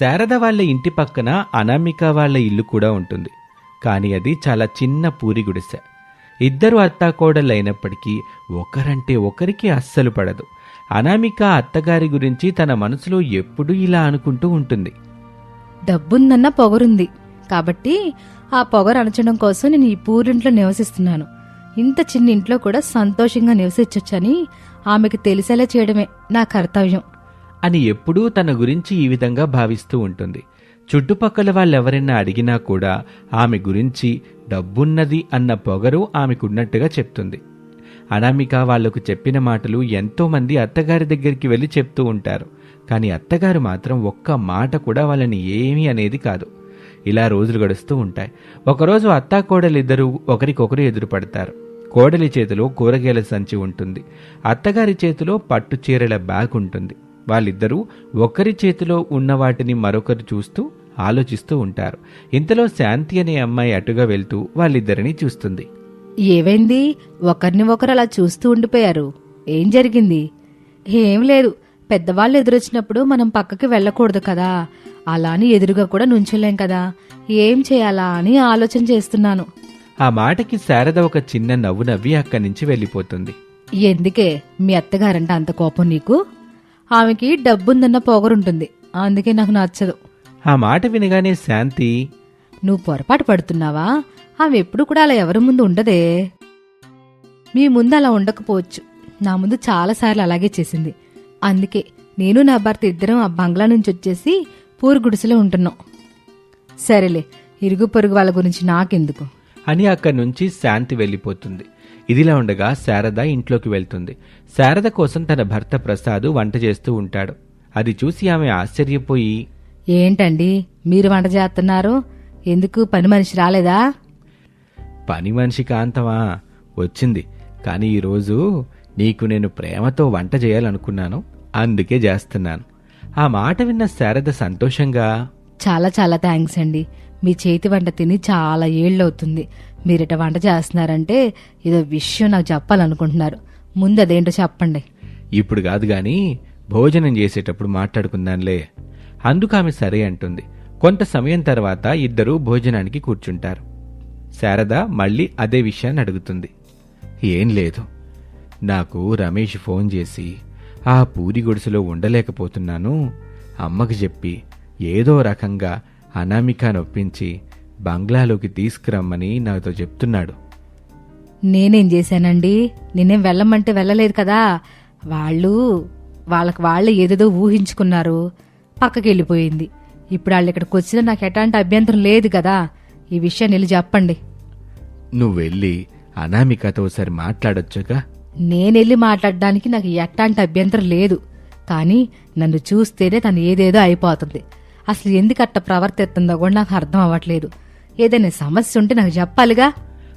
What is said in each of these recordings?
శారద వాళ్ళ ఇంటి పక్కన అనామిక వాళ్ళ ఇల్లు కూడా ఉంటుంది. కానీ అది చాలా చిన్న పూరి గుడిసె. ఇద్దరు అత్తాకోడలైనప్పటికీ ఒకరంటే ఒకరికి అస్సలు పడదు. అనామిక అత్తగారి గురించి తన మనసులో ఎప్పుడూ ఇలా అనుకుంటూ ఉంటుంది. డబ్బుందన్న పొగరుంది. కాబట్టి ఆ పొగరు అణచడం కోసం నేను ఈ పూరింట్లో నివసిస్తున్నాను. ఇంత చిన్న ఇంట్లో కూడా సంతోషంగా నివసించొచ్చని ఆమెకు తెలిసేలా చేయడమే నా కర్తవ్యం. అని ఎప్పుడూ తన గురించి ఈ విధంగా భావిస్తూ ఉంటుంది. చుట్టుపక్కల వాళ్ళెవరైనా అడిగినా కూడా ఆమె గురించి డబ్బున్నది అన్న పొగరు ఆమెకున్నట్టుగా చెప్తుంది. అనామిక వాళ్ళకు చెప్పిన మాటలు ఎంతోమంది అత్తగారి దగ్గరికి వెళ్ళి చెప్తూ ఉంటారు. కానీ అత్తగారు మాత్రం ఒక్క మాట కూడా వాళ్ళని ఏమీ అనేది కాదు. ఇలా రోజులు గడుస్తూ ఉంటాయి. ఒకరోజు అత్తా కోడలిద్దరూ ఒకరికొకరు ఎదురుపడతారు. కోడలి చేతిలో కూరగాయల సంచి ఉంటుంది. అత్తగారి చేతిలో పట్టు చీరల బ్యాగ్ ఉంటుంది. వాళ్ళిద్దరూ ఒకరి చేతిలో ఉన్న వాటిని మరొకరు చూస్తూ ఆలోచిస్తూ ఉంటారు. ఇంతలో శాంతి అనే అమ్మాయి అటుగా వెళ్తూ వాళ్ళిద్దరిని చూస్తుంది. ఏవైంది? ఒకరిని ఒకరు అలా చూస్తూ ఉండిపోయారు. ఏం జరిగింది? ఏం లేదు. పెద్దవాళ్ళు ఎదురొచ్చినప్పుడు మనం పక్కకి వెళ్ళకూడదు కదా. అలా అని ఎదురుగా కూడా నుంచోలేం కదా. ఏం చేయాలా అని ఆలోచన చేస్తున్నాను. ఆ మాటకి శారద ఒక చిన్న నవ్వు నవ్వి అక్కడి నుంచి వెళ్ళిపోతుంది. ఎందుకే? మీ అత్తగారంటే అంత కోపం నీకు? ఆమెకి డబ్బుందన్న పొగరుంటుంది. అందుకే నాకు నచ్చదు. ఆ మాట వినగానే శాంతి నువ్వు పొరపాటు పడుతున్నావా? ఆమె ఎప్పుడు కూడా అలా ఎవరి ముందు ఉండదే. మీ ముందు అలా ఉండకపోవచ్చు. నా ముందు చాలాసార్లు అలాగే చేసింది. అందుకే నేను నా భర్త ఇద్దరం ఆ బంగ్లా నుంచి వచ్చేసి పూరు గుడిసెలో ఉంటున్నాం. సరేలే ఇరుగు పొరుగు వాళ్ళ గురించి నాకెందుకు? అని అక్కడి నుంచి శాంతి వెళ్ళిపోతుంది. ఇదిలా ఉండగా శారద ఇంట్లోకి వెళ్తుంది. శారద కోసం తన భర్త ప్రసాద్ వంట చేస్తూ ఉంటాడు. అది చూసి ఆమె ఆశ్చర్యపోయి ఏంటండి? మీరు వంట చేస్తున్నారు? ఎందుకు? పని మనిషి రాలేదా? పని మనిషి కాంతమా? వచ్చింది. కానీ ఈరోజు నీకు నేను ప్రేమతో వంట చేయాలనుకున్నాను. అందుకే చేస్తున్నాను. ఆ మాట విన్న శారద సంతోషంగా చాలా చాలా థ్యాంక్స్ అండి. మీ చేతి వంట తిని చాలా ఏళ్ళవుతుంది. మీరిట వంట చేస్తున్నారంటే ఏదో విషయం నాకు చెప్పాలనుకుంటున్నారు. ముందు అదేంటో చెప్పండి. ఇప్పుడు కాదు గాని భోజనం చేసేటప్పుడు మాట్లాడుకుందాంలే. అందుకు ఆమె సరే అంటుంది. కొంత సమయం తర్వాత ఇద్దరూ భోజనానికి కూర్చుంటారు. శారద మళ్ళీ అదే విషయాన్ని అడుగుతుంది. ఏం లేదు. నాకు రమేష్ ఫోన్ చేసి ఆ పూరి గుడిసెలో ఉండలేకపోతున్నాను. అమ్మకు చెప్పి ఏదో రకంగా అనామిక నొప్పించి బంగ్లాలోకి తీసుకురమ్మని నాతో చెప్తున్నాడు. నేనేం చేశానండి? నేనేం వెళ్ళమంటే వెళ్ళలేదు కదా? వాళ్ళు వాళ్ళకి వాళ్ళే ఏదేదో ఊహించుకున్నారు. పక్కకి వెళ్ళిపోయింది ఇప్పుడు వాళ్ళు ఇక్కడికి వచ్చినా నాకు ఎట్లాంటి అభ్యంతరం లేదు కదా? ఈ విషయాన్ని వెళ్ళి చెప్పండి. నువ్వు వెళ్ళి అనామికతో ఒకసారి మాట్లాడొచ్చుగా? నేనెళ్ళి మాట్లాడడానికి నాకు ఎట్లాంటి అభ్యంతరం లేదు. కానీ నన్ను చూస్తేనే తను ఏదేదో అయిపోతుంది. అసలు ఎందుకు అట్ట ప్రవర్తిస్తుందో కూడా నాకు అర్థం అవ్వట్లేదు. ఏదైనా సమస్య ఉంటే నాకు చెప్పాలిగా?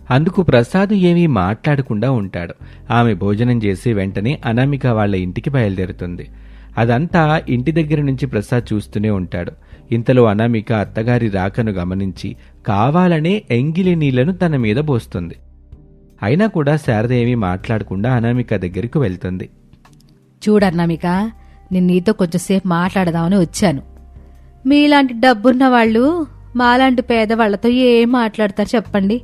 అందుకు ప్రసాద్ ఏమీ మాట్లాడకుండా ఉంటాడు. ఆమె భోజనం చేసి వెంటనే అనామిక వాళ్ళ ఇంటికి బయలుదేరుతుంది. అదంతా ఇంటి దగ్గర నుంచి ప్రసాద్ చూస్తూనే ఉంటాడు. ఇంతలో అనామిక అత్తగారి రాకను గమనించి కావాలనే ఎంగిలి నీళ్ళను తన మీద పోస్తుంది. అయినా కూడా శారద ఏమీ మాట్లాడకుండా అనామిక దగ్గరికి వెళ్తుంది. చూడన్నామిక నేను నీతో కొంచెంసేపు మాట్లాడదామని వచ్చాను. మీలాంటి డబ్బున్న వాళ్ళు మాలాంటి పేదవాళ్ళతో ఏం మాట్లాడతారు చెప్పండి.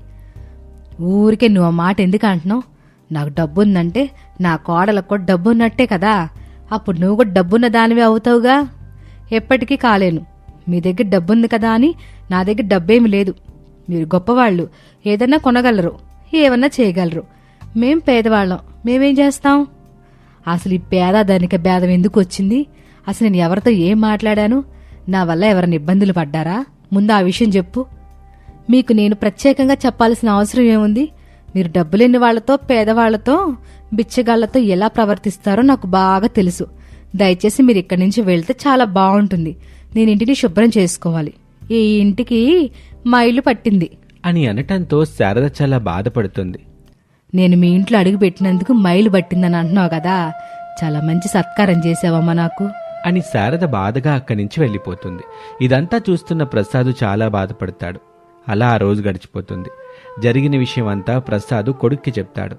ఊరికే నువ్వు మాట ఎందుకు అంటున్నావు? నాకు డబ్బుందంటే నా కోడలకు కూడా డబ్బున్నట్టే కదా. అప్పుడు నువ్వు కూడా డబ్బున్న దానివి అవుతావుగా? ఎప్పటికీ కాలేను. మీ దగ్గర డబ్బుంది కదా అని నా దగ్గర డబ్బేమి లేదు. మీరు గొప్పవాళ్ళు ఏదన్నా కొనగలరు ఏమన్నా చేయగలరు. మేం పేదవాళ్ళం మేమేం చేస్తాం? అసలు ఈ పేద ధనిక భేదం ఎందుకు వచ్చింది? అసలు నేను ఎవరితో ఏం మాట్లాడాను? నా వల్ల ఎవరైనా ఇబ్బందులు పడ్డారా? ముందు ఆ విషయం చెప్పు. మీకు నేను ప్రత్యేకంగా చెప్పాల్సిన అవసరం ఏముంది? మీరు డబ్బులేని వాళ్ళతో పేదవాళ్ళతో బిచ్చగాళ్ళతో ఎలా ప్రవర్తిస్తారో నాకు బాగా తెలుసు. దయచేసి మీరు ఇక్కడి నుంచి వెళ్తే చాలా బాగుంటుంది. నేను ఇంటిని శుభ్రం చేసుకోవాలి. ఈ ఇంటికి మా ఇల్లు పట్టింది. అని అనటంతో శారద చాలా బాధపడుతుంది. నేను మీ ఇంట్లో అడుగు పెట్టినందుకు మైలు పట్టిందని అంటున్నావు కదా. చాలా మంచి సత్కారం చేసావమ్మా నాకు. అని శారద బాధగా అక్కడి నుంచి వెళ్ళిపోతుంది. ఇదంతా చూస్తున్న ప్రసాద్ చాలా బాధపడతాడు. అలా ఆ రోజు గడిచిపోతుంది. జరిగిన విషయం అంతా ప్రసాదు కొడుక్కి చెప్తాడు.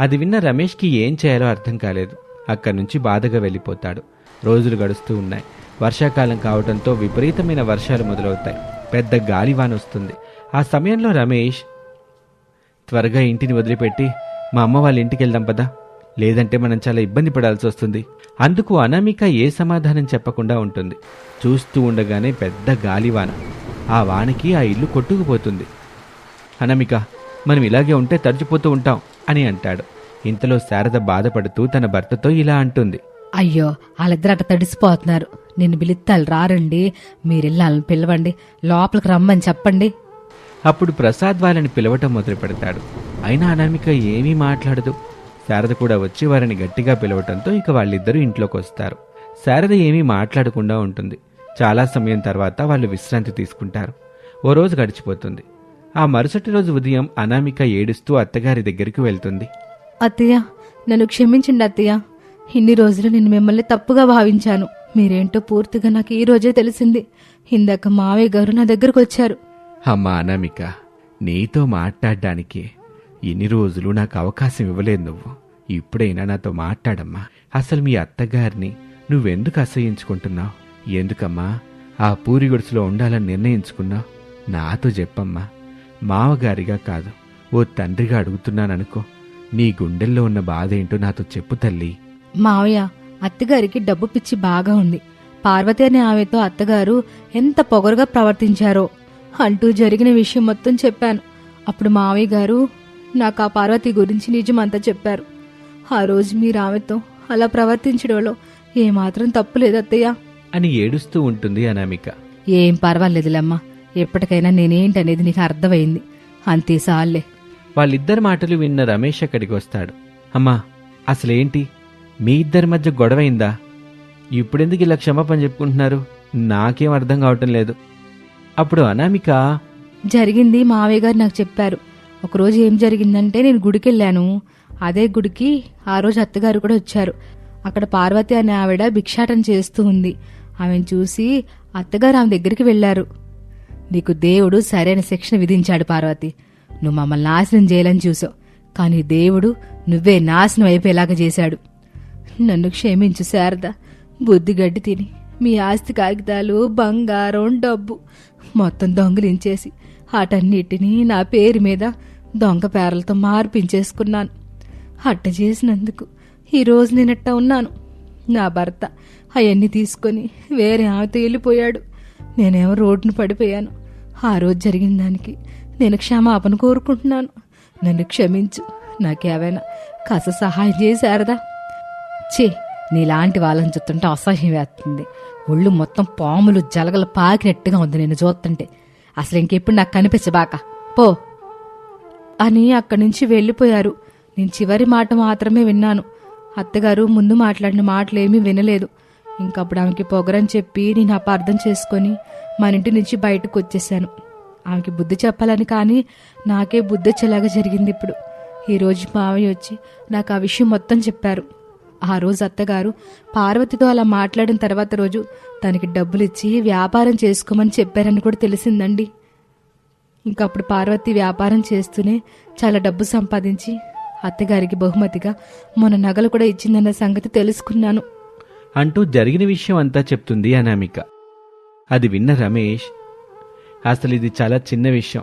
అది విన్న రమేష్కి ఏం చేయాలో అర్థం కాలేదు. అక్కడి నుంచి బాధగా వెళ్ళిపోతాడు. రోజులు గడుస్తూ ఉన్నాయి. వర్షాకాలం కావడంతో విపరీతమైన వర్షాలు మొదలవుతాయి. పెద్ద గాలివాన వస్తుంది. ఆ సమయంలో రమేష్ త్వరగా ఇంటిని వదిలిపెట్టి మా అమ్మ వాళ్ళ ఇంటికి వెళ్దాం పదా. లేదంటే మనం చాలా ఇబ్బంది పడాల్సి వస్తుంది. అందుకు అనామిక ఏ సమాధానం చెప్పకుండా ఉంటుంది. చూస్తూ ఉండగానే పెద్ద గాలివాన. ఆ వానకి ఆ ఇల్లు కొట్టుకుపోతుంది. అనామిక మనం ఇలాగే ఉంటే తడిచిపోతూ ఉంటాం అని అంటాడు. ఇంతలో శారద బాధపడుతూ తన భర్తతో ఇలా అంటుంది. అయ్యో వాళ్ళిద్దరు అట్ట తడిసిపోతున్నారు. నేను పిలుస్తాను రారండి. మీరెళ్ళి వాళ్ళని పిలవండి. లోపలికి రమ్మని చెప్పండి. అప్పుడు ప్రసాద్ వాళ్ళని పిలవటం మొదలు పెడతాడు అయినా అనామిక ఏమీ మాట్లాడదు. శారద కూడా వచ్చి వారిని గట్టిగా పిలవటంతో ఇక వాళ్ళిద్దరూ ఇంట్లోకి వస్తారు. శారద ఏమీ మాట్లాడకుండా ఉంటుంది. చాలా సమయం తర్వాత వాళ్ళు విశ్రాంతి తీసుకుంటారు. ఓ రోజు గడిచిపోతుంది. ఆ మరుసటి రోజు ఉదయం అనామిక ఏడుస్తూ అత్తగారి దగ్గరికి వెళ్తుంది. అత్తయ్య నన్ను క్షమించండి అత్తయ్య. ఇన్ని రోజులు నేను మిమ్మల్ని తప్పుగా భావించాను. మీరేంటో పూర్తిగా నాకు ఈ రోజే తెలిసింది. ఇందాక మావయ్య గారు నా దగ్గరకు వచ్చారు. అమ్మా అనామిక నీతో మాట్లాడడానికి ఇన్ని రోజులు నాకు అవకాశం ఇవ్వలేదు నువ్వు. ఇప్పుడైనా నాతో మాట్లాడమ్మా. అసలు మీ అత్తగారిని నువ్వెందుకు అసహించుకుంటున్నావు? ఎందుకమ్మా? ఆ పూరి గుడిసెలో ఉండాలని నిర్ణయించుకున్నావు? నాతో చెప్పమ్మా. మావగారిగా కాదు ఓ తండ్రిగా అడుగుతున్నాననుకో. నీ గుండెల్లో ఉన్న బాధ ఏంటో నాతో చెప్పు తల్లి. మావయ్య అత్తగారికి డబ్బు పిచ్చి బాగా ఉంది. పార్వతి అనే ఆమెతో అత్తగారు ఎంత పొగరుగా ప్రవర్తించారో అంటూ జరిగిన విషయం మొత్తం చెప్పాను. అప్పుడు మావయ్య గారు నాకు ఆ పార్వతి గురించి నిజమంతా చెప్పారు. ఆ రోజు మీరు ఆమెతో అలా ప్రవర్తించడంలో ఏమాత్రం తప్పు లేదు అత్తయ్య అని ఏడుస్తూ ఉంటుంది అనామిక. ఏం పర్వాలేదులేమ్మా. ఎప్పటికైనా నేనేంటనేది నీకు అర్థమైంది. అంతే సాల్లే. వాళ్ళిద్దరి మాటలు విన్న రమేష్ అక్కడికి వస్తాడు. అమ్మా అసలేంటి? మీ ఇద్దరి మధ్య గొడవైందా? ఇప్పుడెందుకు ఇలా క్షమాపణ చెప్పుకుంటున్నారు? నాకేం అర్థం కావటం లేదు. అప్పుడు అనామిక జరిగింది మావయ్య గారు నాకు చెప్పారు. ఒకరోజు ఏం జరిగిందంటే నేను గుడికి వెళ్ళాను అదే గుడికి ఆ రోజు అత్తగారు కూడా వచ్చారు. అక్కడ పార్వతి అనే ఆవిడ భిక్షాటన చేస్తూ ఉంది. ఆమెను చూసి అత్తగారు ఆమె దగ్గరికి వెళ్ళారు. నీకు దేవుడు సరైన శిక్షణ విధించాడు పార్వతి. నువ్వు మమ్మల్ని నాశనం చేయాలని చూసావు. కానీ దేవుడు నువ్వే నాశనం అయిపోయేలాగా చేశాడు. నన్ను క్షమించు శారద. బుద్ధిగడ్డి తిని మీ ఆస్తి కాగితాలు బంగారం డబ్బు మొత్తం దొంగిలించేసి వాటన్నిటినీ నా పేరు మీద దొంగ పేరలతో మార్పించేసుకున్నాను. అట్ట చేసినందుకు ఈరోజు నేనట్ట ఉన్నాను. నా భర్త అవన్నీ తీసుకొని వేరే ఆమెతో వెళ్ళిపోయాడు. నేనేమో రోడ్డును పడిపోయాను. ఆ రోజు జరిగిన దానికి నేను క్షమాపణ కోరుకుంటున్నాను. నన్ను క్షమించు. నాకేమైనా కాస్త సహాయం చేశారదా? చే నీలాంటి వాళ్ళని చూస్తుంటే అసహ్యం వేస్తుంది. ఒళ్ళు మొత్తం పాములు జలగలు పాకినట్టుగా ఉంది నేను చూస్తుంటే. అసలు ఇంకెప్పుడు నాకు కనిపించబాక పో. అని అక్కడి నుంచి వెళ్ళిపోయారు. నేను చివరి మాట మాత్రమే విన్నాను. అత్తగారు ముందు మాట్లాడిన మాటలేమీ వినలేదు. ఇంకప్పుడు ఆమెకి పొగరని చెప్పి నేను అపార్థం చేసుకొని మన ఇంటి నుంచి బయటకు వచ్చేసాను ఆమెకి బుద్ధి చెప్పాలని కానీ నాకే బుద్ధి వచ్చేలాగా జరిగింది ఇప్పుడు. ఈరోజు మావయ్య వచ్చి నాకు ఆ విషయం మొత్తం చెప్పారు. ఆ రోజు అత్తగారు పార్వతితో అలా మాట్లాడిన తర్వాత రోజు తనకి డబ్బులిచ్చి వ్యాపారం చేసుకోమని చెప్పారని కూడా తెలిసిందండి. ఇంకప్పుడు పార్వతి వ్యాపారం చేస్తూనే చాలా డబ్బు సంపాదించి అత్తగారికి బహుమతిగా మన నగలు కూడా ఇచ్చిందన్న సంగతి తెలుసుకున్నాను. అంటూ జరిగిన విషయం అంతా చెప్తుంది అనామిక. అది విన్న రమేష్ అసలు ఇది చాలా చిన్న విషయం.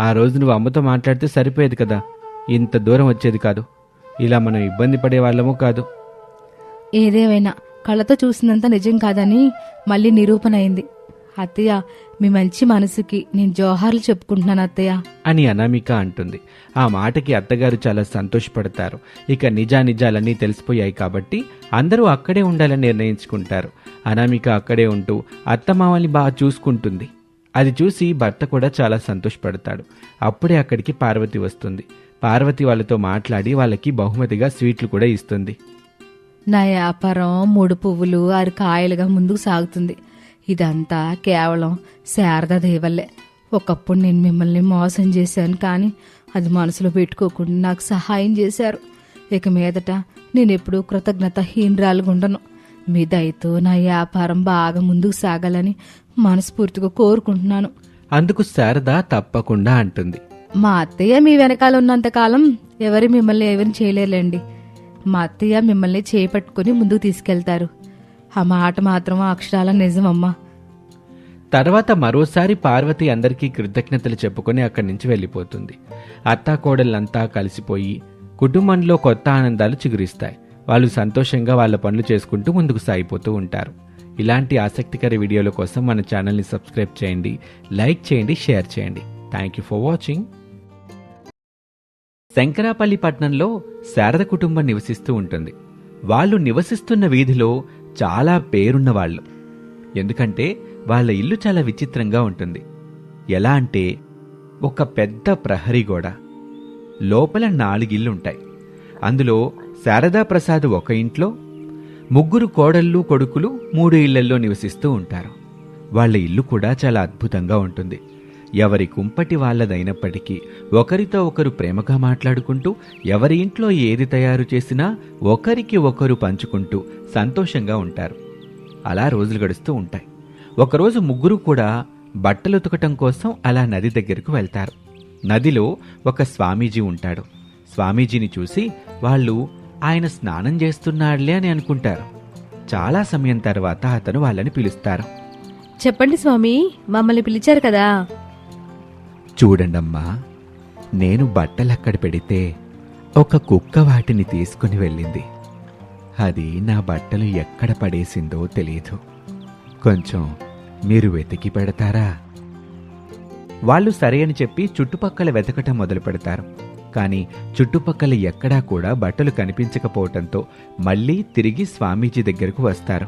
ఆ రోజు నువ్వు అమ్మతో మాట్లాడితే సరిపోయేది కదా. ఇంత దూరం వచ్చేది కాదు. ఇలా మనం ఇబ్బంది పడే వాళ్ళము కాదు. ఏదేవైనా కళ్ళతో చూసినంత నిజం కాదని మళ్ళీ నిరూపణ అయింది. అత్తయ్య మీ మంచి మనసుకి నేను జోహార్లు చెప్పుకుంటున్నాను అత్తయ్య. అని అనామిక అంటుంది. ఆ మాటకి అత్తగారు చాలా సంతోషపడతారు. ఇక నిజానిజాలన్నీ తెలిసిపోయాయి కాబట్టి అందరూ అక్కడే ఉండాలని నిర్ణయించుకుంటారు. అనామిక అక్కడే ఉంటూ అత్తమామల్ని బాగా చూసుకుంటుంది. అది చూసి భర్త కూడా చాలా సంతోషపడతాడు. అప్పుడే అక్కడికి పార్వతి వస్తుంది. పార్వతి వాళ్ళతో మాట్లాడి వాళ్ళకి బహుమతిగా స్వీట్లు కూడా ఇస్తుంది. నా వ్యాపారం మూడు పువ్వులు ఆరు కాయలుగా ముందుకు సాగుతుంది. ఇదంతా కేవలం శారదా దేవల్లే. ఒకప్పుడు నేను మిమ్మల్ని మోసం చేశాను కానీ అది మనసులో పెట్టుకోకుండా నాకు సహాయం చేశారు. ఇక మీదట నేను ఎప్పుడూ కృతజ్ఞతహీనరాలుగా ఉండను. మీ దయతో నా వ్యాపారం బాగా ముందుకు సాగాలని మనస్ఫూర్తిగా కోరుకుంటున్నాను. అందుకు శారద తప్పకుండా అంటుంది. మా అత్తయ్య మీ వెనకాల ఉన్నంతకాలం ఎవరు మిమ్మల్ని ఎవరిని చేయలేరులేండి. మా అత్తయ్య మిమ్మల్ని చేపట్టుకుని ముందుకు తీసుకెళ్తారు. ఆ మాట మాత్రం అక్షరాల నిజమమ్మా. తర్వాత మరోసారి పార్వతి అందరికీ కృతజ్ఞతలు చెప్పుకొని అక్కడి నుంచి వెళ్ళిపోతుంది. అత్తాకోడళ్ళంతా కలిసిపోయి కుటుంబంలో కొత్త ఆనందాలు చిగురిస్తాయి. వాళ్ళు సంతోషంగా వాళ్ళ పనులు చేసుకుంటూ ముందుకు సాగిపోతూ ఉంటారు. ఇలాంటి ఆసక్తికర వీడియోల కోసం మన ఛానల్ని సబ్స్క్రైబ్ చేయండి లైక్ చేయండి షేర్ చేయండి. Thank you for watching Shankarapalli పట్నంలో శారద కుటుంబం నివసిస్తూ ఉంటుంది. వాళ్ళు నివసిస్తున్న వీధిలో చాలా పేరున్న వాళ్ళు ఎందుకంటే వాళ్ళ ఇల్లు చాలా విచిత్రంగా ఉంటుంది. ఎలా అంటే ఒక పెద్ద ప్రహరీ గోడ. లోపల నాలుగిల్లుంటాయి అందులో శారదా ప్రసాద్ ఒక ఇంట్లో ముగ్గురు కోడళ్ళు కొడుకులు మూడు ఇళ్ళల్లో నివసిస్తూ ఉంటారు. వాళ్ళ ఇల్లు కూడా చాలా అద్భుతంగా ఉంటుంది. ఎవరి కుంపటి వాళ్ళదైనప్పటికీ ఒకరితో ఒకరు ప్రేమగా మాట్లాడుకుంటూ ఎవరి ఇంట్లో ఏది తయారు చేసినా ఒకరికి ఒకరు పంచుకుంటూ సంతోషంగా ఉంటారు. అలా రోజులు గడుస్తూ ఉంటాయి. ఒకరోజు ముగ్గురు కూడా బట్టలు ఉతకటం కోసం అలా నది దగ్గరకు వెళ్తారు. నదిలో ఒక స్వామీజీ ఉంటాడు. స్వామీజీని చూసి వాళ్ళు ఆయన స్నానం చేస్తున్నాడులే అని అనుకుంటారు. చాలా సమయం తర్వాత అతను వాళ్ళని పిలుస్తారు. చెప్పండి స్వామి మమ్మల్ని పిలిచారు కదా. చూడండమ్మా నేను బట్టలు అక్కడ పెడితే ఒక కుక్క వాటిని తీసుకుని వెళ్ళింది. అది నా బట్టలు ఎక్కడ పడేసిందో తెలియదు కొంచెం మీరు వెతికి పెడతారా? వాళ్ళు సరే అని చెప్పి చుట్టుపక్కల వెతకటం మొదలు పెడతారు. కానీ చుట్టుపక్కల ఎక్కడా కూడా బట్టలు కనిపించకపోవటంతో మళ్ళీ తిరిగి స్వామీజీ దగ్గరకు వస్తారు.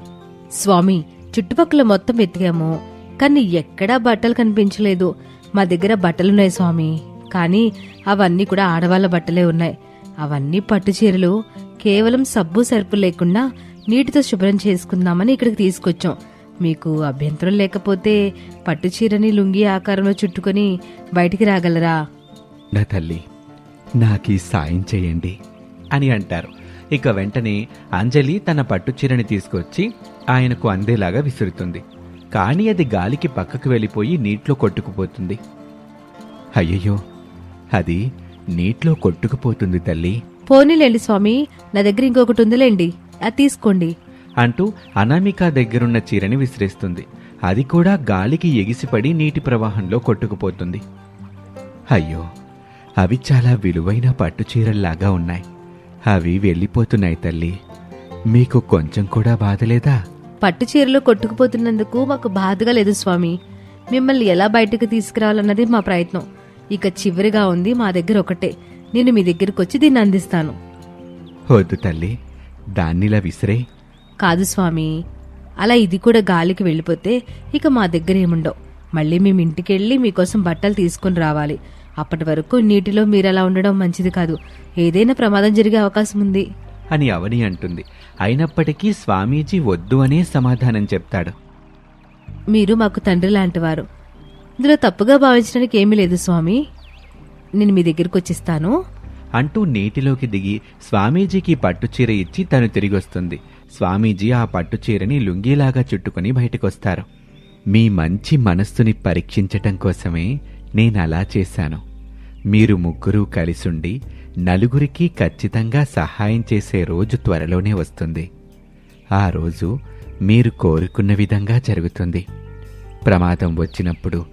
స్వామి చుట్టుపక్కల మొత్తం వెతికాము కానీ ఎక్కడా బట్టలు కనిపించలేదు. మా దగ్గర బట్టలున్నాయి స్వామి. కానీ అవన్నీ కూడా ఆడవాళ్ళ బట్టలే ఉన్నాయి. అవన్నీ పట్టు చీరలు కేవలం సబ్బు సరుపు లేకుండా నీటితో శుభ్రం చేసుకుందామని ఇక్కడికి తీసుకొచ్చాం. మీకు అభ్యంతరం లేకపోతే పట్టు చీరని లుంగి ఆకారంలో చుట్టుకొని బయటికి రాగలరా? నా తల్లి నాకు సాయం చేయండి అని అంటారు. ఇక వెంటనే అంజలి తన పట్టుచీరని తీసుకొచ్చి ఆయనకు అందేలాగా విసురుతుంది. కానీ అది గాలికి పక్కకు వెళ్ళిపోయి నీటిలో కొట్టుకుపోతుంది. అయ్యయ్యో అది నీటిలో కొట్టుకుపోతుంది తల్లి. పోనీలేండి స్వామి నా దగ్గర ఇంకొకటి ఉందిలేండి అది తీసుకోండి. అంటూ అనామిక దగ్గరున్న చీరని విసిరేస్తుంది. అది కూడా గాలికి ఎగిసిపడి నీటి ప్రవాహంలో కొట్టుకుపోతుంది. అయ్యో అవి చాలా విలువైన పట్టు చీరల్లాగా ఉన్నాయి. అవి వెళ్ళిపోతున్నాయి తల్లి. మీకు కొంచెం కూడా బాధలేదా? పట్టు చీరలో కొట్టుకుపోతున్నందుకు మాకు బాధగా లేదు స్వామి. మిమ్మల్ని ఎలా బయటకు తీసుకురావాలన్నది మా ప్రయత్నం. ఇక చివరిగా ఉంది మా దగ్గర ఒకటే. నేను మీ దగ్గరకు వచ్చి దీన్ని అందిస్తాను. వద్దు తల్లి. దాన్నిలా విసిరే. కాదు స్వామి. అలా ఇది కూడా గాలికి వెళ్ళిపోతే ఇక మా దగ్గర ఏముండవు. మళ్ళీ మేము ఇంటికెళ్ళి మీకోసం బట్టలు తీసుకుని రావాలి. అప్పటి వరకు నీటిలో మీరు అలా ఉండడం మంచిది కాదు. ఏదైనా ప్రమాదం జరిగే అవకాశం ఉంది. అని అవని అంటుంది. అయినప్పటికీ స్వామీజీ వద్దు అనే సమాధానం చెప్తాడు. మీరు మాకు తండ్రి లాంటివారు. ఇందులో తప్పుగా భావించడానికి ఏమీ లేదు స్వామి. నేను మీ దగ్గరకు వచ్చిస్తాను. అంటూ నీటిలోకి దిగి స్వామీజీకి పట్టుచీర ఇచ్చి తను తిరిగొస్తుంది. స్వామీజీ ఆ పట్టుచీరని లుంగీలాగా చుట్టుకుని బయటకొస్తారు. మీ మంచి మనస్సుని పరీక్షించటం కోసమే నేనలా చేశాను. మీరు ముగ్గురు కలిసుండి నలుగురికి ఖచ్చితంగా సహాయం చేసే రోజు త్వరలోనే వస్తుంది. ఆ రోజు మీరు కోరుకున్న విధంగా జరుగుతుంది. ప్రమాదం వచ్చినప్పుడు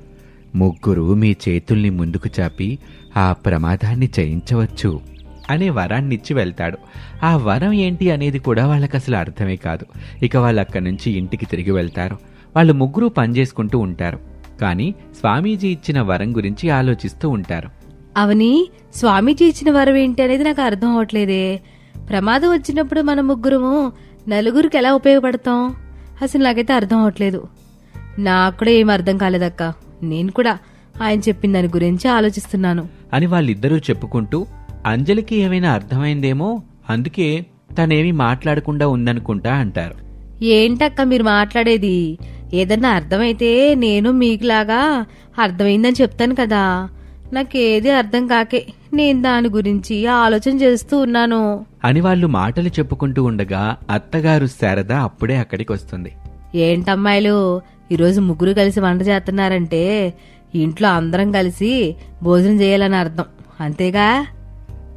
ముగ్గురు మీ చేతుల్ని ముందుకు చాపి ఆ ప్రమాదాన్ని జయించవచ్చు అనే వరాన్నిచ్చి వెళ్తాడు. ఆ వరం ఏంటి అనేది కూడా వాళ్ళకి అసలు అర్థమే కాదు. ఇక వాళ్ళు అక్కడి నుంచి ఇంటికి తిరిగి వెళ్తారు. వాళ్ళు ముగ్గురు పనిచేసుకుంటూ ఉంటారు. కానీ స్వామీజీ ఇచ్చిన వరం గురించి ఆలోచిస్తూ ఉంటారు. అవని స్వామీజీ ఇచ్చిన వరం ఏంటి అనేది నాకు అర్థం అవట్లేదే ప్రమాదం వచ్చినప్పుడు మన ముగ్గురము నలుగురికి ఎలా ఉపయోగపడతాం? అసలు నాకైతే అర్థం అవట్లేదు నాకు కూడా ఏం అర్థం కాలేదక్క. నేను కూడా ఆయన చెప్పిన దాని గురించి ఆలోచిస్తున్నాను. అని వాళ్ళిద్దరూ చెప్పుకుంటూ అంజలికి ఏమైనా అర్థమైందేమో అందుకే తనేమీ మాట్లాడకుండా ఉందనుకుంటా అంటారు. ఏంటక్క మీరు మాట్లాడేది? ఏదన్నా అర్థమైతే నేను మీకులాగా అర్థమైందని చెప్తాను కదా. నాకేది అర్థం కాకే. నేను దాని గురించి ఆలోచన చేస్తూ ఉన్నాను. అని వాళ్ళు మాటలు చెప్పుకుంటూ ఉండగా అత్తగారు శారద అప్పుడే అక్కడికి వస్తుంది. ఏంటమ్మాయిలు ఈరోజు ముగ్గురు కలిసి వంట చేస్తున్నారంటే ఇంట్లో అందరం కలిసి భోజనం చేయాలని అర్థం. అంతేగా?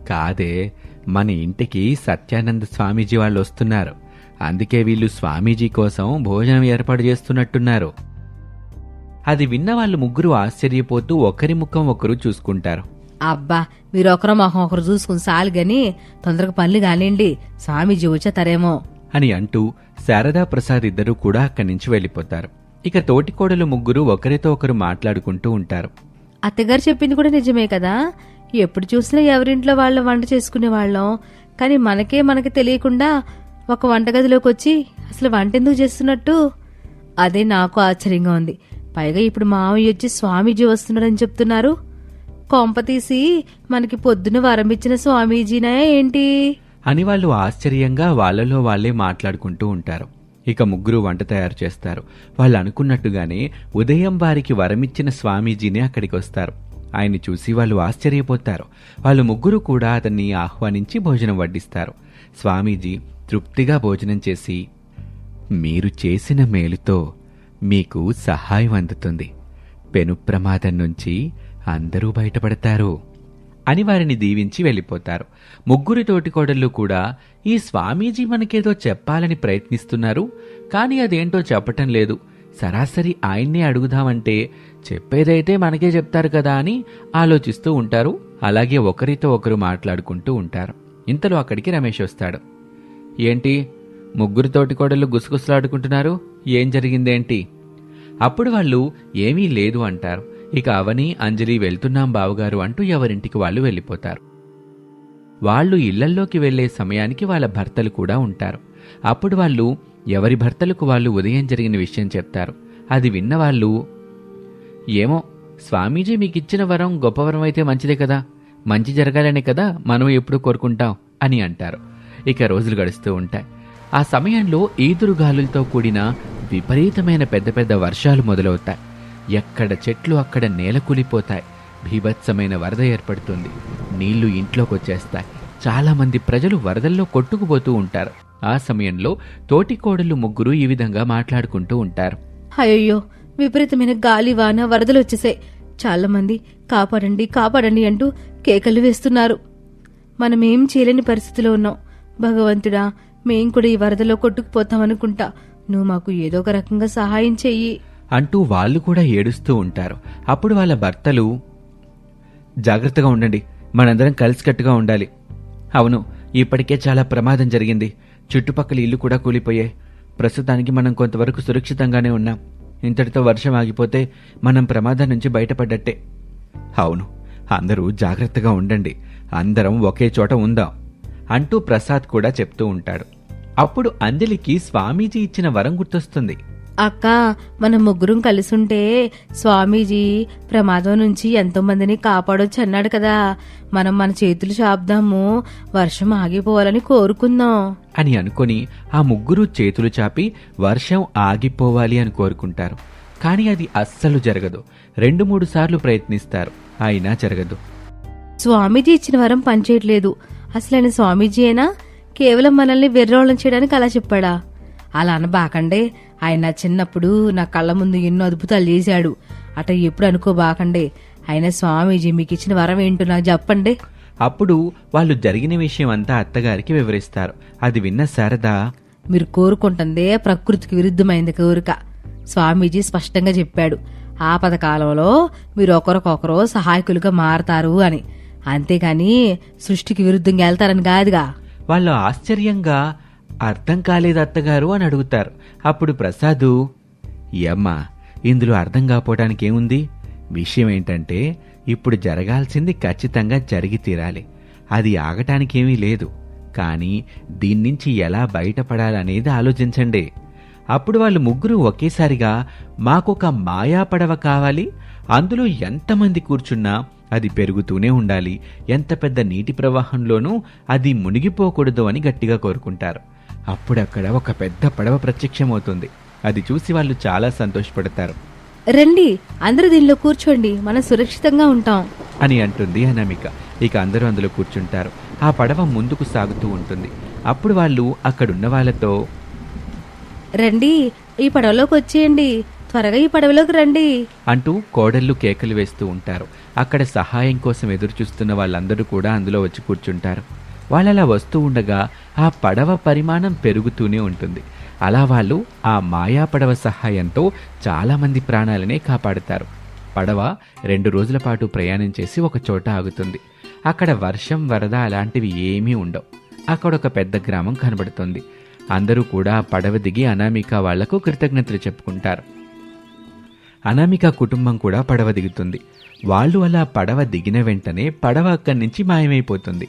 కాదే మన ఇంటికి సత్యానంద స్వామీజీ వాళ్ళు వస్తున్నారు. అందుకే వీళ్ళు స్వామీజీ కోసం భోజనం ఏర్పాటు చేస్తున్నట్టున్నారు. అది విన్న వాళ్ళు ముగ్గురు ఆశ్చర్యపోతూ ఒకరి ముఖం ఒకరు చూసుకుంటారు. అబ్బా మీరు ఒకరు మొహం ఒకరు చూసుకుని చాలు గాని తొందరగా పనులు కానివ్వండి స్వామీజీ వచ్చేతారేమో అని అంటూ శారదా ప్రసాద్ ఇద్దరూ కూడా అక్కడి నుంచి వెళ్ళిపోతారు. ఇక తోటికోడలు ముగ్గురు ఒకరితో ఒకరు మాట్లాడుకుంటూ ఉంటారు. అత్తగారు చెప్పింది కూడా నిజమే కదా? ఎప్పుడు చూసినా ఎవరింట్లో వాళ్ళు వంట చేసుకునే వాళ్ళం కానీ మనకే మనకి తెలియకుండా ఒక వంటగదిలోకి వచ్చి అసలు వంట ఎందుకు చేస్తున్నట్టు? అదే నాకు ఆశ్చర్యంగా ఉంది. పైగా ఇప్పుడు మామయ్య వచ్చి స్వామీజీ వస్తున్నారని చెప్తున్నారు. కొంపతీసి మనకి పొద్దున వరం ఇచ్చిన స్వామీజీనా ఏంటి? అని వాళ్ళు ఆశ్చర్యంగా వాళ్ళలో వాళ్ళే మాట్లాడుకుంటూ ఉంటారు. ఇక ముగ్గురు వంట తయారు చేస్తారు. వాళ్ళు అనుకున్నట్టుగానే ఉదయం వారికి వరమిచ్చిన స్వామీజీనే అక్కడికి వస్తారు ఆయన్ని చూసి వాళ్ళు ఆశ్చర్యపోతారు. వాళ్ళు ముగ్గురు కూడా అతన్ని ఆహ్వానించి భోజనం వడ్డిస్తారు. స్వామీజీ తృప్తిగా భోజనం చేసి మీరు చేసిన మేలుతో మీకు సహాయం అందుతుంది. పెను ప్రమాదం నుంచి అందరూ బయటపడతారు. అని వారిని దీవించి వెళ్ళిపోతారు. ముగ్గురి తోటికోడళ్ళు కూడా ఈ స్వామీజీ మనకేదో చెప్పాలని ప్రయత్నిస్తున్నారు కానీ అదేంటో చెప్పటం లేదు. సరాసరి ఆయన్నే అడుగుదామంటే చెప్పేదైతే మనకే చెప్తారు కదా అని ఆలోచిస్తూ ఉంటారు. అలాగే ఒకరితో ఒకరు మాట్లాడుకుంటూ ఉంటారు. ఇంతలో అక్కడికి రమేష్ వస్తాడు. ఏంటి? ముగ్గురు తోటికోడళ్ళు గుసగుసలాడుకుంటున్నారు. ఏం జరిగిందేంటి? అప్పుడు వాళ్ళు ఏమీ లేదు అంటారు. ఇక అవని అంజలి వెళ్తున్నాం బావగారు అంటూ ఎవరింటికి వాళ్ళు వెళ్ళిపోతారు. వాళ్ళు ఇళ్ళల్లోకి వెళ్ళే సమయానికి వాళ్ళ భర్తలు కూడా ఉంటారు. అప్పుడు వాళ్ళు ఎవరి భర్తలకు వాళ్ళు ఉదయం జరిగిన విషయం చెప్తారు. అది విన్న వాళ్ళు ఏమో స్వామీజీ మీకిచ్చిన వరం గొప్ప వరం అయితే మంచిదే కదా. మంచి జరగాలనే కదా మనం ఎప్పుడు కోరుకుంటాం అని అంటారు. ఇక రోజులు గడుస్తూ ఉంటాయి. ఆ సమయంలో ఈదురుగాలులతో కూడిన విపరీతమైన పెద్ద పెద్ద వర్షాలు మొదలవుతాయి. ఎక్కడ చెట్లు అక్కడ నేల కూలిపోతాయి. భీభత్సమైన వరద ఏర్పడుతుంది. నీళ్ళు ఇంట్లోకి వచ్చేస్తాయి చాలామంది ప్రజలు వరదల్లో కొట్టుకుపోతూ ఉంటారు. ఆ సమయంలో తోటికోడలు ముగ్గురు ఈ విధంగా మాట్లాడుకుంటూ ఉంటారు. అయ్యో విపరీతమైన గాలి వాన వరదలు వచ్చేసాయి చాలా మంది కాపాడండి కాపాడండి అంటూ కేకలు వేస్తున్నారు. మనమేం చేయలేని పరిస్థితిలో ఉన్నాం. భగవంతుడా మేం కూడా ఈ వరదలో కొట్టుకుపోతామనుకుంటా నువ్వు మాకు ఏదో ఒక రకంగా సహాయం చెయ్యి. అంటూ వాళ్ళు కూడా ఏడుస్తూ ఉంటారు. అప్పుడు వాళ్ళ భర్తలు జాగ్రత్తగా ఉండండి. మనందరం కలిసికట్టుగా ఉండాలి. అవును ఇప్పటికే చాలా ప్రమాదం జరిగింది. చుట్టుపక్కల ఇల్లు కూడా కూలిపోయాయి. ప్రస్తుతానికి మనం కొంతవరకు సురక్షితంగానే ఉన్నాం. ఇంతటితో వర్షం ఆగిపోతే మనం ప్రమాదం నుంచి బయటపడ్డట్టే. అవును అందరూ జాగ్రత్తగా ఉండండి. అందరం ఒకే చోట ఉందాం. అంటూ ప్రసాద్ కూడా చెప్తూ ఉంటాడు. అప్పుడు అంజలికి స్వామీజీ ఇచ్చిన వరం గుర్తొస్తుంది. అక్క మనం ముగ్గురం కలిసుంటే స్వామీజీ ప్రమాదం నుంచి ఎంతో మందిని కాపాడొచ్చు అన్నాడు కదా. మనం మన చేతులు చాపుదాము వర్షం ఆగిపోవాలని కోరుకుందాం. అని అనుకొని ఆ ముగ్గురు చేతులు చాపి వర్షం ఆగిపోవాలి అని కోరుకుంటారు. కానీ అది అస్సలు జరగదు. రెండు మూడు సార్లు ప్రయత్నిస్తారు. అయినా జరగదు. స్వామీజీ ఇచ్చిన వరం పనిచేయట్లేదు. అసలు ఆయన స్వామీజీ అయినా కేవలం మనల్ని వెర్రోళం చేయడానికి అలా చెప్పాడా? అలా అనబాకండే. ఆయన చిన్నప్పుడు నా కళ్ళ ముందు ఎన్నో అద్భుతాలు చేశాడు. అట ఎప్పుడు అనుకోబాకండే. ఆయన స్వామీజీ మీకు ఇచ్చిన వరం ఏంటో నాకు చెప్పండి. అప్పుడు వాళ్ళు జరిగిన విషయం అంతా అత్తగారికి వివరిస్తారు. అది విన్న శారద మీరు కోరుకుంటుందే ప్రకృతికి విరుద్ధమైంది కోరిక. స్వామీజీ స్పష్టంగా చెప్పాడు. ఆపద కాలంలో మీరు ఒకరికొకరు సహాయకులుగా మారతారు అని. అంతేగాని సృష్టికి విరుద్ధంగా వెళ్తారని కాదుగా. వాళ్ళు ఆశ్చర్యంగా అర్థం కాలేదు అత్తగారు అని అడుగుతారు. అప్పుడు ప్రసాదు ఏమ్మా ఇందులో అర్థం కాపోవడానికి ఏముంది? విషయం ఏంటంటే ఇప్పుడు జరగాల్సింది ఖచ్చితంగా జరిగి తీరాలి. అది ఆగటానికేమీ లేదు. కానీ దీన్నించి ఎలా బయటపడాలనేది ఆలోచించండి. అప్పుడు వాళ్ళు ముగ్గురు ఒకేసారిగా మాకొక మాయా పడవ కావాలి? అందులో ఎంతమంది కూర్చున్నా అది పెరుగుతూనే ఉండాలి. ఎంత పెద్ద నీటి ప్రవాహంలోనూ అది మునిగిపోకూడదు అని గట్టిగా కోరుకుంటారు. అప్పుడక్కడ ఒక పెద్ద పడవ ప్రత్యక్షమవుతుంది. అది చూసి వాళ్ళు చాలా సంతోషపడతారు. రండి అందరూ దీనిలో కూర్చోండి. మనం సురక్షితంగా ఉంటాం. అని అంటుంది అనామిక. ఇక అందరూ అందులో కూర్చుంటారు. ఆ పడవ ముందుకు సాగుతూ ఉంటుంది. అప్పుడు వాళ్ళు అక్కడున్న వాళ్ళతో రండి ఈ పడవలోకి వచ్చేయండి. త్వరగా ఈ పడవలోకి రండి. అంటూ కోడళ్ళు కేకలు వేస్తూ ఉంటారు. అక్కడ సహాయం కోసం ఎదురు చూస్తున్న వాళ్ళందరూ కూడా అందులో వచ్చి కూర్చుంటారు. వాళ్ళలా వస్తూ ఉండగా ఆ పడవ పరిమాణం పెరుగుతూనే ఉంటుంది. అలా వాళ్ళు ఆ మాయా పడవ సహాయంతో చాలామంది ప్రాణాలనే కాపాడుతారు. పడవ రెండు రోజుల పాటు ప్రయాణం చేసి ఒక చోట ఆగుతుంది. అక్కడ వర్షం వరద అలాంటివి ఏమీ ఉండవు. అక్కడ ఒక పెద్ద గ్రామం కనబడుతుంది. అందరూ కూడా పడవ దిగి అనామిక వాళ్ళకు కృతజ్ఞతలు చెప్పుకుంటారు. అనామిక కుటుంబం కూడా పడవ దిగుతుంది. వాళ్ళు అలా పడవ దిగిన వెంటనే పడవ అక్కడి నుంచి మాయమైపోతుంది.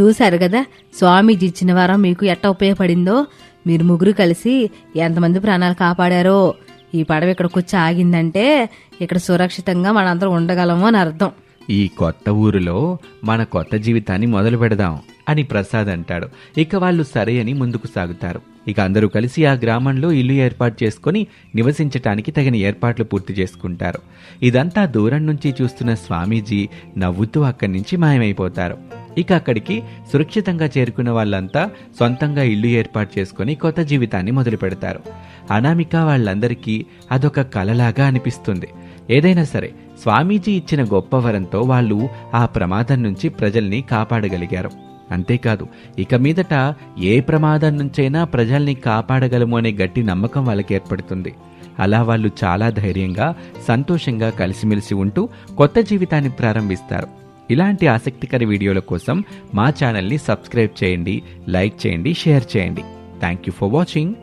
చూశారు కదా స్వామీజీ ఇచ్చిన వారం మీకు ఎట్ట ఉపయోగపడిందో? మీరు ముగ్గురు కలిసి ఎంతమంది ప్రాణాలు కాపాడారో? ఈ పడవ ఇక్కడికి వచ్చి ఆగిందంటే ఇక్కడ సురక్షితంగా మనందరం ఉండగలము అని అర్థం. ఈ కొత్త ఊరిలో మన కొత్త జీవితాన్ని మొదలు పెడదాం అని ప్రసాద్ అంటాడు. ఇక వాళ్ళు సరే అని ముందుకు సాగుతారు. ఇక అందరూ కలిసి ఆ గ్రామంలో ఇల్లు ఏర్పాటు చేసుకొని నివసించటానికి తగిన ఏర్పాట్లు పూర్తి చేసుకుంటారు. ఇదంతా దూరం నుంచి చూస్తున్న స్వామీజీ నవ్వుతూ అక్కడి నుంచి మాయమైపోతారు. ఇక అక్కడికి సురక్షితంగా చేరుకున్న వాళ్ళంతా సొంతంగా ఇల్లు ఏర్పాటు చేసుకొని కొత్త జీవితాన్ని మొదలు పెడతారు. అనామిక వాళ్ళందరికీ అదొక కలలాగా అనిపిస్తుంది. ఏదైనా సరే స్వామీజీ ఇచ్చిన గొప్ప వరంతో వాళ్ళు ఆ ప్రమాదం నుంచి ప్రజల్ని కాపాడగలిగారు. అంతేకాదు ఇక మీదట ఏ ప్రమాదం నుంచైనా ప్రజల్ని కాపాడగలము అనే గట్టి నమ్మకం వాళ్ళకి ఏర్పడుతుంది. అలా వాళ్ళు చాలా ధైర్యంగా సంతోషంగా కలిసిమెలిసి ఉంటూ కొత్త జీవితాన్ని ప్రారంభిస్తారు. ఇలాంటి ఆసక్తికర వీడియోల కోసం మా ఛానల్ని సబ్స్క్రైబ్ చేయండి లైక్ చేయండి షేర్ చేయండి. Thank you for watching.